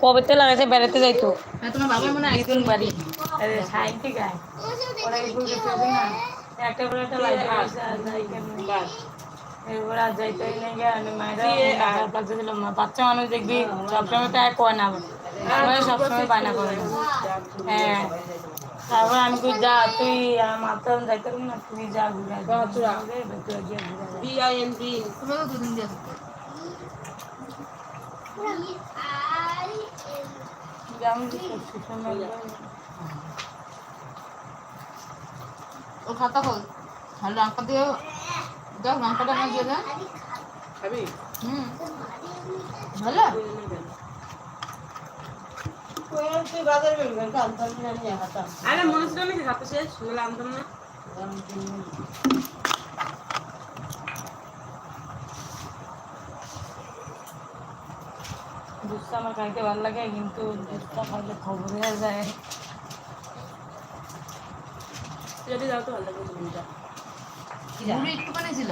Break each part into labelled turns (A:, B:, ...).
A: কবে তো লাগাইছে বেড়াতে যাইতো।
B: হ্যাঁ, তোমার মনে
A: বাড়ি। একটা করে একটা লাইট এরপর আর যাইতে আমি মায়েরা দিলাম না বাচ্চা মানুষ দেখবি সবসময় তো আর কয় না। আমরা সবসময় বায়না করে। হ্যাঁ। তারপর আমি কই যা তুই মাত্র যাইতে না? তুই যা ঘুরে তুই গিয়ে ঘুরে
C: বি আই এন বি
B: তুমি তো দুদিন ও খাতা খোল। আর লঙ্কা দিয়ে দেখ লঙ্কাটা আমার দিয়ে
C: খাবি?
B: হুম। ভালো?
C: আরে মনে ছিল আমি খাতে শেষ? বলে আনতাম না।
A: দুধটা আমার খাইতে ভালো লাগে কিন্তু দুধটা খাইলে খবর হয়ে যায়।
C: যদি যাও তো ভালো লাগবে জমিটা
B: মুড়ি একটুখানি ছিল।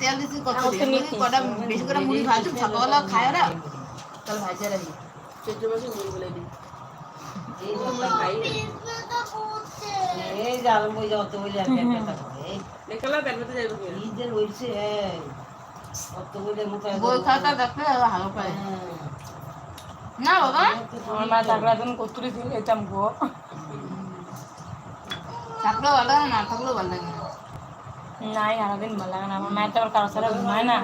B: তেল দিচ্ছি কত
A: আমার তো নিচ্ছি।
B: কটা বেশি করে মুড়ি ভাজছি সকালবেলা খায় ওরা? তাহলে ভাজা রাখি
C: চৈত্র মাসে মুড়ি বলে দিই তোমরা খাই
D: এই যে আলম বই যাওয়া তো বলে এই
C: ব্যাট করতে যাইবো কি?
D: ঈদের হইছে, এই।
B: বই খাতা দেখলে ভালো পায়।
D: হ্যাঁ।
B: না বাবা?
A: আমার মা থাকলে তুমি কতুরি দিন খেতাম গো
B: থাকলেও ভালো লাগে না থাকলেও ভালো লাগে না।
A: নাই সারাদিন ভালো লাগে না। আমার মায়ের তো আবার কারও সারা ঘুমায় না।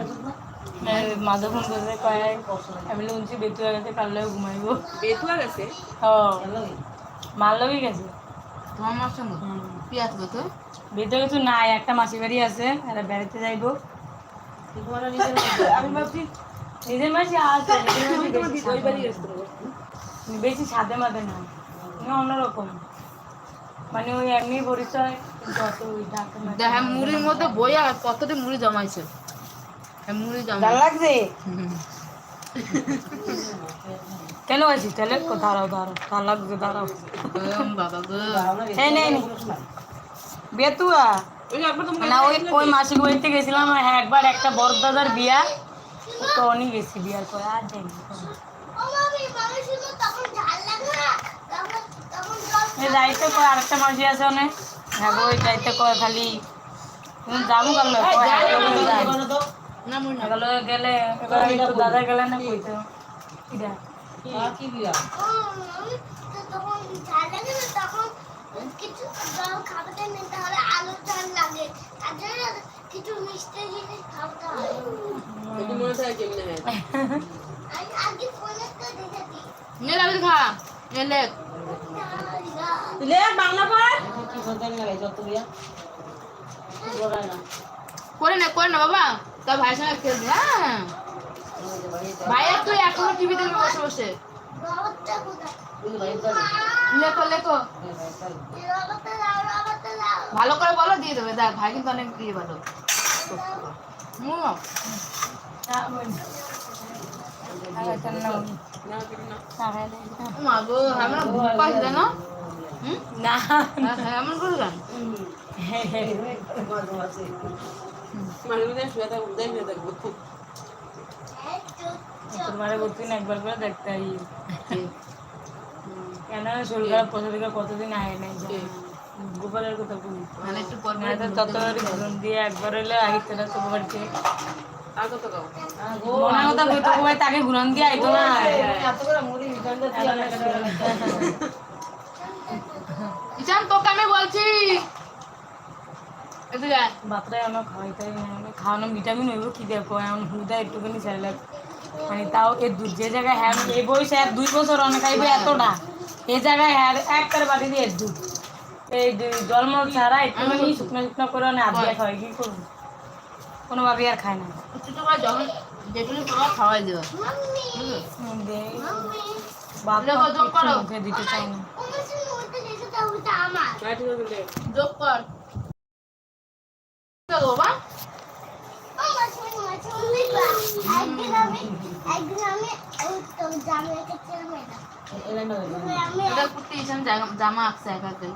A: মাঝে ফোন করে কয় আমি লুঞ্চি বেতু গেছে কাললেও ঘুমাইবো?
C: বেতুয়া গেছে?
D: হ্যালোই।
A: মার গেছে?
B: তোমার মার সঙ্গে?
A: কিছু নাই একটা মাসি বাড়ি আছে এরা বেড়াতে যাইবো
D: তুই তোমার নিজের মতো।
C: আমি ভাবছি
A: নিজের মাসি আছে বেশি সাদে মাদে। না মানে অন্যরকম। মানে ওই এমনি পরিচয় কিন্তু অত ওই ঢাকা মাদে
B: দেখ হ্যাঁ, মুড়ির মধ্যে বই আর কতটি মুড়ি জমাইছে? হ্যাঁ, মুড়ি জমা
A: লাগছে? কেন আছিস তাহলে দাঁড়াও দাঁড়াও ভালো লাগছে দাঁড়াও।
B: বাবা গো।
D: ধারণা বেশি
A: এই নে নে। বেতুয়া? না ওই ওই মাসিক বাড়িতে গেছিলাম হ্যাঁ একবার একটা বড় দাদার বিয়া। তো অনেক গেছি বিয়ার পরে আর যাইনি যাইতে কয় আরেকটা মাসি আছে অনেক হ্যাঁ ওই যাইতে কয় খালি। যাব কাল গেলে দাদা গেলে না কইতে
D: কি বিয়া?
E: কিছু খাবারটা নিতে হলে আলু চাল লাগে। তার জন্য কিছু মিষ্টি জিনিস খাওয়াতে হয়
C: যদি মনে থাকে কেমনে
E: আমি আগে ফোনে তো দেখেছি।
B: নে খা
C: বাংলা পড়।
B: করে নে করে না বাবা। তোর ভাইয়ের সঙ্গে খেলবি হ্যাঁ?
D: ওই যে বাড়িতে-
B: ভাইয়া তুই এখনও টিভি দেখবি বসে বসে।
E: কোথায়।
B: লেখো লেখো। ভালো করে বলো দিয়ে দেবে। দেখ ভাই কিন্তু অনেক দিয়ে ভালো। আমরা না? হ্যাঁ এমন
A: তোমার না একবার করে দেখতে কেন শরীর খারাপ কোথা থেকে কতদিন আয় নাই গোপালের কথা বলি।
B: মানে একটু পর
A: দিয়ে একবার হলে আইতে না বাড়িতে। তাকে ঘুরন দিয়ে আইতো না
B: তোকে আমি বলছি।
A: বাতরায় আমার খাওয়ানো ভিটামিন হইব কি দেখো এমন হুদা একটুখানি চাইলে মানে তাও এ দু যে জায়গায় হ্যাঁ এই বয়সে দুই বছর অনেক এতটা। এই জায়গায় হ্যাঁ একটার বাড়ি দিয়ে দু এই জন্ম ছাড়া একটুখানি শুকনো শুকনো করে অনেক আবিয়া খাওয়াই কি করব? কোনো ভাবি আর খায় না।
B: যখন যেটুকু খাওয়া খাওয়াই দেবে।
A: মুখে দিতে চাই না।
B: যোগ কর। বাবা
E: একদিন আমি একদিন আমি এটা
D: এলাই না ওই
E: ওই আমি
B: এটা কুর্তি ইসান জামা আঁকছে একাতে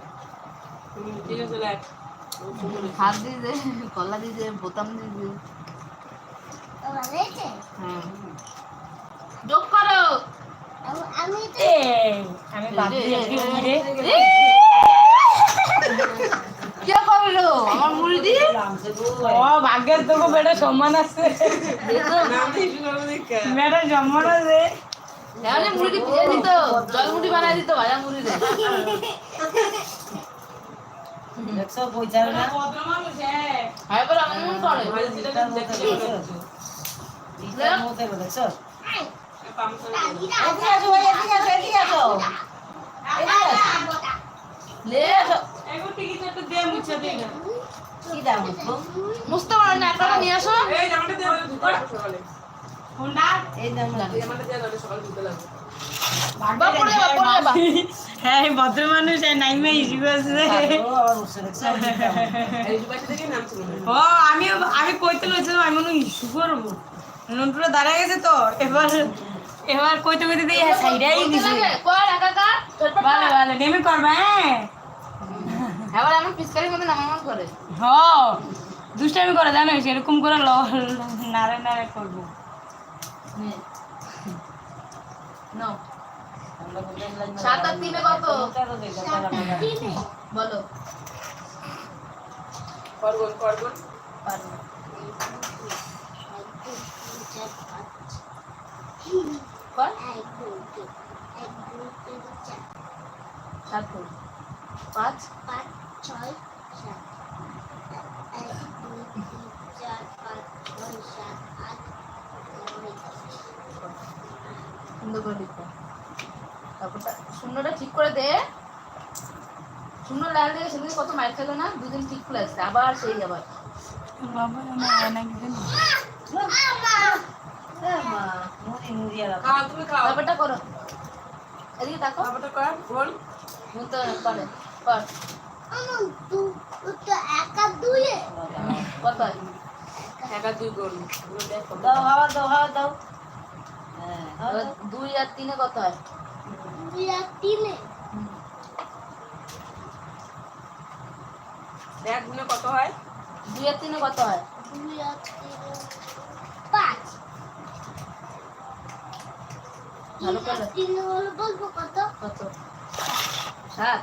C: ঠিক আছে লে
B: হাত দিয়ে দে কলা দিয়ে দে বোতাম দিয়ে দে।
E: ও ভালো হয়েছে
B: হ্যাঁ। যোগ করো।
E: আমি
A: আমি বাদ দিয়ে কে
B: করল? আমার মুড়ি দিয়ে?
A: ও ভাগ্যের তোকে বেটা সম্মান আছে। বেটা সম্মান আছে।
B: তাহলে মুড়ি ভিজে দিত জল মুড়ি বানাই দিত ভাজা মুড়ি দিয়ে।
D: দেখছ পয়সা না?
A: মানুষ হ্যাঁ
B: হাই করে আমার করে
D: দেখছ ইটার মধ্যে দেখছ?
E: দাদিরা
C: এদিকে আসো ভাই এদিকে আসো এদিকে আসো।
B: লে আসো।
A: এখন টিকিট একটা দে মুছে দে। না
C: কি দাম উঠবো
B: মুছতে পারো না একটা নিয়ে আসো।
A: হ্যাঁ ভদ্র মানুষ হ্যাঁ নাইমে ইস্যু করছে।
D: আর উঠছে দেখছ
A: ও আমি আমি কইতে লইছিলাম আমি মনে ইস্যু করব। নন্টুরা দাঁড়ায় গেছে তো এবার এবার কইতে দিয়ে সাইডাই দিছে ভালো ভালো নেমে করবা হ্যাঁ।
B: এবার আমার মধ্যে করে।
A: হ দুষ্টামি করে জানো এরকম করে ল নাড়ে নাড়ে করব।
B: সাত আর তিনে কত? বলো।
C: করগুন করগুন
B: সাত। পাঁচ।
E: পাঁচ ছয় সাত। এক দুই তিন চার পাঁচ ছয় সাত আট
B: সুন্দর করে লিখো তারপরটা শূন্যটা ঠিক করে দে। শূন্য লাল দিয়ে সেদিন কত মাইর খেলো না? দুদিন ঠিক করে আসছে আবার সেই আবার। ব্যাপারটা করো। এদিকে তাকো
C: খাবারটা কর বল।
B: মুখ তো করে কর।
E: আমার দু তো একা দুয়ে।
B: কত?
C: একা দুই গোল
D: দাও হাওয়া দাও হাওয়া দাও। হ্যাঁ।
B: দুই আর তিনে কত হয়?
E: দুই আর তিনে।
C: এক গুণে কত হয়?
B: দুই আর তিনে কত হয়?
E: দুই আর তিনে পাঁচ।
B: ভালো করে।
E: তিনে হলো বলব কত?
B: কত? সাত।